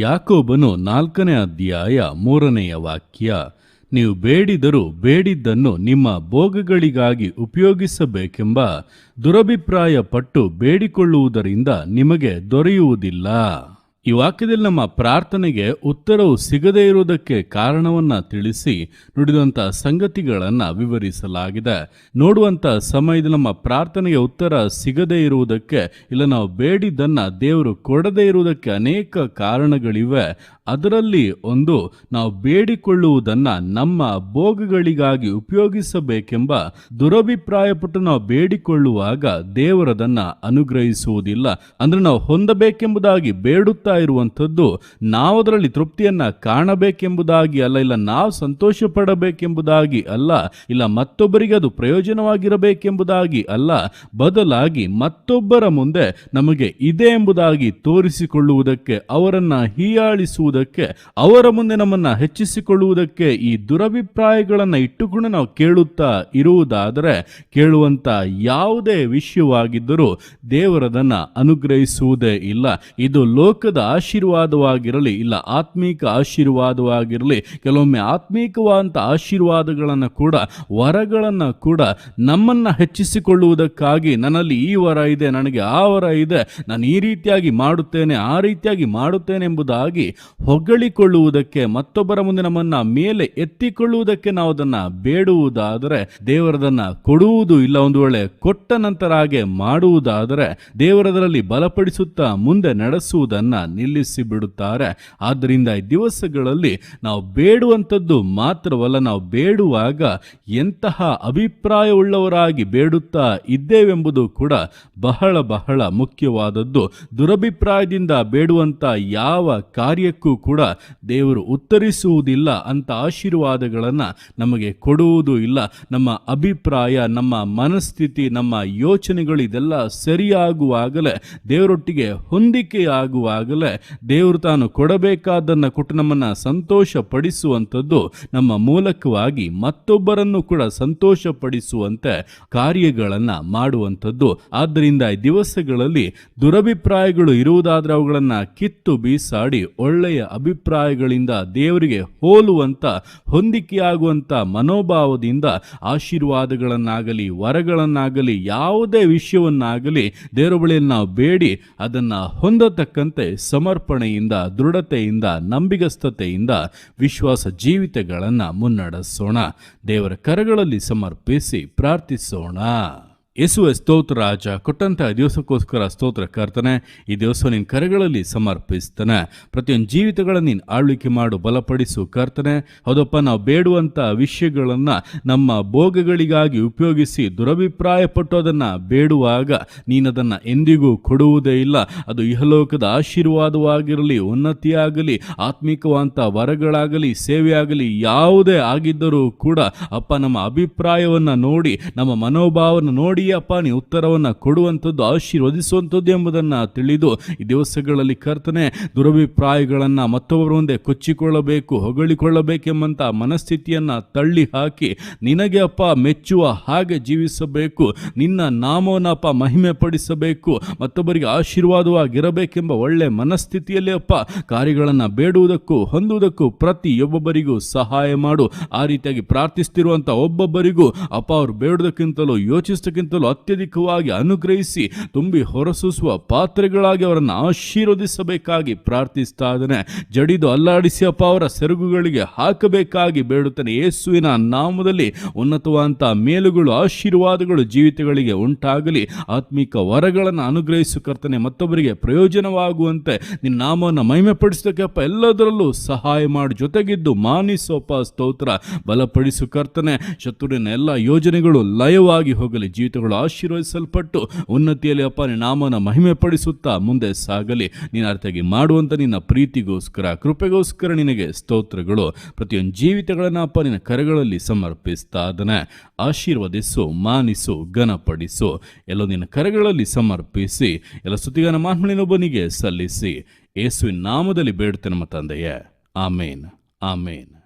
ಯಾಕೋಬನು ನಾಲ್ಕನೇ ಅಧ್ಯಾಯ ಮೂರನೆಯ ವಾಕ್ಯ, ನೀವು ಬೇಡಿದರೂ ಬೇಡಿದ್ದನ್ನು ನಿಮ್ಮ ಭೋಗಗಳಿಗಾಗಿ ಉಪಯೋಗಿಸಬೇಕೆಂಬ ದುರಭಿಪ್ರಾಯ ಪಟ್ಟು ಬೇಡಿಕೊಳ್ಳುವುದರಿಂದ ನಿಮಗೆ ದೊರೆಯುವುದಿಲ್ಲ. ಈ ವಾಕ್ಯದಲ್ಲಿ ನಮ್ಮ ಪ್ರಾರ್ಥನೆಗೆ ಉತ್ತರವು ಸಿಗದೇ ಇರುವುದಕ್ಕೆ ಕಾರಣವನ್ನು ತಿಳಿಸಿ ನುಡಿದಂಥ ಸಂಗತಿಗಳನ್ನು ವಿವರಿಸಲಾಗಿದೆ. ನೋಡುವಂಥ ಸಮಯದಲ್ಲಿ ನಮ್ಮ ಪ್ರಾರ್ಥನೆಗೆ ಉತ್ತರ ಸಿಗದೇ ಇರುವುದಕ್ಕೆ ಇಲ್ಲ, ನಾವು ಬೇಡಿದ್ದನ್ನು ದೇವರು ಕೊಡದೇ ಇರುವುದಕ್ಕೆ ಅನೇಕ ಕಾರಣಗಳಿವೆ. ಅದರಲ್ಲಿ ಒಂದು ನಾವು ಬೇಡಿಕೊಳ್ಳುವುದನ್ನ ನಮ್ಮ ಭೋಗಗಳಿಗಾಗಿ ಉಪಯೋಗಿಸಬೇಕೆಂಬ ದುರಭಿಪ್ರಾಯಪಟ್ಟು ನಾವು ಬೇಡಿಕೊಳ್ಳುವಾಗ ದೇವರದನ್ನ ಅನುಗ್ರಹಿಸುವುದಿಲ್ಲ. ಅಂದರೆ ನಾವು ಹೊಂದಬೇಕೆಂಬುದಾಗಿ ಬೇಡುತ್ತಾ ಇರುವಂಥದ್ದು ನಾವು ಅದರಲ್ಲಿ ತೃಪ್ತಿಯನ್ನ ಕಾಣಬೇಕೆಂಬುದಾಗಿ ಅಲ್ಲ, ಇಲ್ಲ ನಾವು ಸಂತೋಷ ಪಡಬೇಕೆಂಬುದಾಗಿ ಅಲ್ಲ, ಇಲ್ಲ ಮತ್ತೊಬ್ಬರಿಗೆ ಅದು ಪ್ರಯೋಜನವಾಗಿರಬೇಕೆಂಬುದಾಗಿ ಅಲ್ಲ, ಬದಲಾಗಿ ಮತ್ತೊಬ್ಬರ ಮುಂದೆ ನಮಗೆ ಇದೆ ಎಂಬುದಾಗಿ ತೋರಿಸಿಕೊಳ್ಳುವುದಕ್ಕೆ ಅವರನ್ನ ಹೀಯಾಳಿಸುವುದಕ್ಕೆ ಅವರ ಮುಂದೆ ನಮ್ಮನ್ನ ಹೆಚ್ಚಿಸಿಕೊಳ್ಳುವುದಕ್ಕೆ ಈ ದುರಭಿಪ್ರಾಯಗಳನ್ನು ಇಟ್ಟುಕೊಂಡು ನಾವು ಕೇಳುತ್ತಾ ಇರುವುದಾದರೆ, ಕೇಳುವಂತ ಯಾವುದೇ ವಿಷಯವಾಗಿದ್ದರೂ ದೇವರದನ್ನ ಅನುಗ್ರಹಿಸುವುದೇ ಇಲ್ಲ. ಇದು ಲೋಕದ ಆಶೀರ್ವಾದವಾಗಿರಲಿ, ಇಲ್ಲ ಆತ್ಮೀಕ ಆಶೀರ್ವಾದವಾಗಿರಲಿ, ಕೆಲವೊಮ್ಮೆ ಆತ್ಮೀಕವಾದಂಥ ಆಶೀರ್ವಾದಗಳನ್ನು ಕೂಡ, ವರಗಳನ್ನು ಕೂಡ ನಮ್ಮನ್ನ ಹೆಚ್ಚಿಸಿಕೊಳ್ಳುವುದಕ್ಕಾಗಿ, ನನ್ನಲ್ಲಿ ಈ ವರ ಇದೆ, ನನಗೆ ಆ ವರ ಇದೆ, ನಾನು ಈ ರೀತಿಯಾಗಿ ಮಾಡುತ್ತೇನೆ, ಆ ರೀತಿಯಾಗಿ ಮಾಡುತ್ತೇನೆ ಎಂಬುದಾಗಿ ಹೊಗಳಿಕೊಳ್ಳುವುದಕ್ಕೆ ಮತ್ತೊಬ್ಬರ ಮುಂದೆ ನಮ್ಮನ್ನ ಮೇಲೆ ಎತ್ತಿಕೊಳ್ಳುವುದಕ್ಕೆ ನಾವು ಅದನ್ನ ಬೇಡುವುದಾದರೆ ದೇವರದನ್ನ ಕೊಡುವುದು ಇಲ್ಲ. ಒಂದು ವೇಳೆ ಕೊಟ್ಟ ನಂತರ ಹಾಗೆ ಮಾಡುವುದಾದರೆ ದೇವರದರಲ್ಲಿ ಬಲಪಡಿಸುತ್ತಾ ಮುಂದೆ ನಡೆಸುವುದನ್ನ ನಿಲ್ಲಿಸಿ ಬಿಡುತ್ತಾರೆ ಆದ್ದರಿಂದ ಈ ದಿವಸಗಳಲ್ಲಿ ನಾವು ಬೇಡುವಂಥದ್ದು ಮಾತ್ರವಲ್ಲ, ನಾವು ಬೇಡುವಾಗ ಎಂತಹ ಅಭಿಪ್ರಾಯವುಳ್ಳವರಾಗಿ ಬೇಡುತ್ತಾ ಇದ್ದೇವೆಂಬುದು ಕೂಡ ಬಹಳ ಬಹಳ ಮುಖ್ಯವಾದದ್ದು. ದುರಭಿಪ್ರಾಯದಿಂದ ಬೇಡುವಂತ ಯಾವ ಕಾರ್ಯಕ್ಕೂ ಕೂಡ ದೇವರು ಉತ್ತರಿಸುವುದಿಲ್ಲ ಅಂತ ಆಶೀರ್ವಾದಗಳನ್ನು ನಮಗೆ ಕೊಡುವುದು ಇಲ್ಲ. ನಮ್ಮ ಅಭಿಪ್ರಾಯ, ನಮ್ಮ ಮನಸ್ಥಿತಿ, ನಮ್ಮ ಯೋಚನೆಗಳು ಇದೆಲ್ಲ ಸರಿಯಾಗುವಾಗಲೇ, ದೇವರೊಟ್ಟಿಗೆ ಹೊಂದಿಕೆಯಾಗುವಾಗಲೇ ದೇವರು ತಾನು ಕೊಡಬೇಕಾದನ್ನು ಕೊಟ್ಟು ನಮ್ಮನ್ನು ಸಂತೋಷಪಡಿಸುವಂಥದ್ದು ನಮ್ಮ ಮೂಲಕವಾಗಿ ಮತ್ತೊಬ್ಬರನ್ನು ಕೂಡ ಸಂತೋಷಪಡಿಸುವಂತೆ ಕಾರ್ಯಗಳನ್ನು ಮಾಡುವಂಥದ್ದು. ಆದ್ದರಿಂದ ಈ ದಿವಸಗಳಲ್ಲಿ ದುರಭಿಪ್ರಾಯಗಳು ಇರುವುದಾದ್ರೆ ಅವುಗಳನ್ನು ಕಿತ್ತು ಬೀಸಾಡಿ ಒಳ್ಳೆಯ ಅಭಿಪ್ರಾಯಗಳಿಂದ ದೇವರಿಗೆ ಹೋಲುವಂತ ಹೊಂದಿಕೆಯಾಗುವಂಥ ಮನೋಭಾವದಿಂದ ಆಶೀರ್ವಾದಗಳನ್ನಾಗಲಿ, ವರಗಳನ್ನಾಗಲಿ, ಯಾವುದೇ ವಿಷಯವನ್ನಾಗಲಿ ದೇವರ ಬಳಿಯಲ್ಲಿ ನಾವು ಬೇಡಿ. ಅದನ್ನು ಹೊಂದತಕ್ಕಂತೆ ಸಮರ್ಪಣೆಯಿಂದ, ದೃಢತೆಯಿಂದ, ನಂಬಿಗಸ್ತತೆಯಿಂದ ವಿಶ್ವಾಸ ಜೀವಿತಗಳನ್ನು ಮುನ್ನಡೆಸೋಣ. ದೇವರ ಕರಗಳಲ್ಲಿ ಸಮರ್ಪಿಸಿ ಪ್ರಾರ್ಥಿಸೋಣ. ಯೇಸುವೆ ಸ್ತೋತ್ರ ರಾಜ ಕೊಟ್ಟಂತಹ ದಿವಸಕ್ಕೋಸ್ಕರ ಸ್ತೋತ್ರ ಕರ್ತನೆ, ಈ ದಿವಸ ನಿನ್ನ ಕರೆಗಳಲ್ಲಿ ಸಮರ್ಪಿಸ್ತಾನೆ. ಪ್ರತಿಯೊಂದು ಜೀವಿತಗಳನ್ನು ನೀನು ಆಳ್ವಿಕೆ ಮಾಡು, ಬಲಪಡಿಸು ಕರ್ತನೆ. ಹೌದಪ್ಪ, ನಾವು ಬೇಡುವಂಥ ವಿಷಯಗಳನ್ನು ನಮ್ಮ ಭೋಗಗಳಿಗಾಗಿ ಉಪಯೋಗಿಸಿ ದುರಭಿಪ್ರಾಯಪಟ್ಟು ಅದನ್ನು ಬೇಡುವಾಗ ನೀನು ಅದನ್ನು ಎಂದಿಗೂ ಕೊಡುವುದೇ ಇಲ್ಲ. ಅದು ಇಹಲೋಕದ ಆಶೀರ್ವಾದವಾಗಿರಲಿ, ಉನ್ನತಿಯಾಗಲಿ ಆತ್ಮಿಕವಂಥ ವರಗಳಾಗಲಿ, ಸೇವೆಯಾಗಲಿ, ಯಾವುದೇ ಆಗಿದ್ದರೂ ಕೂಡ ಅಪ್ಪ, ನಮ್ಮ ಅಭಿಪ್ರಾಯವನ್ನು ನೋಡಿ, ನಮ್ಮ ಮನೋಭಾವನ ನೋಡಿ ಅಪ್ಪ ನೀ ಉತ್ತರವನ್ನು ಕೊಡುವಂಥದ್ದು, ಆಶೀರ್ವದಿಸುವಂಥದ್ದು ಎಂಬುದನ್ನು ತಿಳಿದು ಈ ದಿವಸಗಳಲ್ಲಿ ಕರ್ತನೆ ದುರಭಿಪ್ರಾಯಗಳನ್ನು ಮತ್ತೊಬ್ಬರ ಮುಂದೆ ಕೊಚ್ಚಿಕೊಳ್ಳಬೇಕು ಹೊಗಳಿಕೊಳ್ಳಬೇಕೆಂಬಂಥ ಮನಸ್ಥಿತಿಯನ್ನು ತಳ್ಳಿ ಹಾಕಿ ನಿನಗೆ ಅಪ್ಪ ಮೆಚ್ಚುವ ಹಾಗೆ ಜೀವಿಸಬೇಕು, ನಿನ್ನ ನಾಮವನ್ನು ಅಪ್ಪ ಮಹಿಮೆ ಪಡಿಸಬೇಕು ಮತ್ತೊಬ್ಬರಿಗೆ ಆಶೀರ್ವಾದವಾಗಿರಬೇಕೆಂಬ ಒಳ್ಳೆ ಮನಸ್ಥಿತಿಯಲ್ಲಿ ಅಪ್ಪ ಕಾರ್ಯಗಳನ್ನು ಬೇಡುವುದಕ್ಕೂ ಹೊಂದುವುದಕ್ಕೂ ಪ್ರತಿಯೊಬ್ಬೊಬ್ಬರಿಗೂ ಸಹಾಯ ಮಾಡು. ಆ ರೀತಿಯಾಗಿ ಪ್ರಾರ್ಥಿಸ್ತಿರುವಂಥ ಒಬ್ಬೊಬ್ಬರಿಗೂ ಅಪ್ಪ ಅವರು ಬೇಡುವುದಕ್ಕಿಂತಲೂ ಯೋಚಿಸೋದಕ್ಕಿಂತಲೂ ಅತ್ಯಧಿಕವಾಗಿ ಅನುಗ್ರಹಿಸಿ ತುಂಬಿ ಹೊರಸೂಸುವ ಪಾತ್ರೆಗಳಾಗಿ ಅವರನ್ನು ಆಶೀರ್ವದಿಸಬೇಕಾಗಿ ಪ್ರಾರ್ಥಿಸ್ತಾ ಇದ್ದಾನೆ. ಜಡಿದು ಅಲ್ಲಾಡಿಸಿ ಅಪ್ಪ ಅವರ ಸೆರಗುಗಳಿಗೆ ಹಾಕಬೇಕಾಗಿ ಬೇಡುತ್ತಾನೆ. ಯೇಸುವಿನ ನಾಮದಲ್ಲಿ ಉನ್ನತವಾದಂಥ ಮೇಲುಗಳು, ಆಶೀರ್ವಾದಗಳು ಜೀವಿತಗಳಿಗೆ ಉಂಟಾಗಲಿ. ಆತ್ಮಿಕ ವರಗಳನ್ನು ಅನುಗ್ರಹಿಸು ಕರ್ತನೆ, ಮತ್ತೊಬ್ಬರಿಗೆ ಪ್ರಯೋಜನವಾಗುವಂತೆ ನಿನ್ನ ನಾಮವನ್ನು ಮಹಿಮೆಪಡಿಸೋದಕ್ಕೆ ಅಪ್ಪ ಎಲ್ಲದರಲ್ಲೂ ಸಹಾಯ ಮಾಡಿ. ಜೊತೆಗಿದ್ದು ಮಾನಿಸೋಪ ಸ್ತೋತ್ರ. ಬಲಪಡಿಸು ಕರ್ತನೆ, ಶತ್ರುವಿನ ಎಲ್ಲ ಯೋಜನೆಗಳು ಲಯವಾಗಿ ಹೋಗಲಿ. ಜೀವಿತಗಳು ಆಶೀರ್ವದಿಸಲ್ಪಟ್ಟು ಉನ್ನತಿಯಲ್ಲಿ ಅಪ್ಪ ನಾಮನ ಮಹಿಮೆ ಪಡಿಸುತ್ತಾ ಮುಂದೆ ಸಾಗಲಿ. ನೀನು ಅರ್ಥಾಗಿ ಮಾಡುವಂಥ ನಿನ್ನ ಪ್ರೀತಿಗೋಸ್ಕರ, ಕೃಪೆಗೋಸ್ಕರ ನಿನಗೆ ಸ್ತೋತ್ರಗಳು. ಪ್ರತಿಯೊಂದು ಜೀವಿತಗಳನ್ನು ಅಪ್ಪ ನಿನ್ನ ಕರೆಗಳಲ್ಲಿ ಸಮರ್ಪಿಸ್ತಾ ಅದನ್ನು ಆಶೀರ್ವದಿಸು, ಮಾನಿಸು, ಘನಪಡಿಸು. ಎಲ್ಲೋ ನಿನ್ನ ಕರೆಗಳಲ್ಲಿ ಸಮರ್ಪಿಸಿ, ಎಲ್ಲ ಸುತ್ತಿಗಾನ ಮಾನ್ಮಳಿನೊಬ್ಬನಿಗೆ ಸಲ್ಲಿಸಿ. ಯೇಸುವಿನ ನಾಮದಲ್ಲಿ ಬೇಡುತ್ತೇನೆ ನಮ್ಮ ತಂದೆಯೇ. ಆಮೇನ್. ಆಮೇನ್.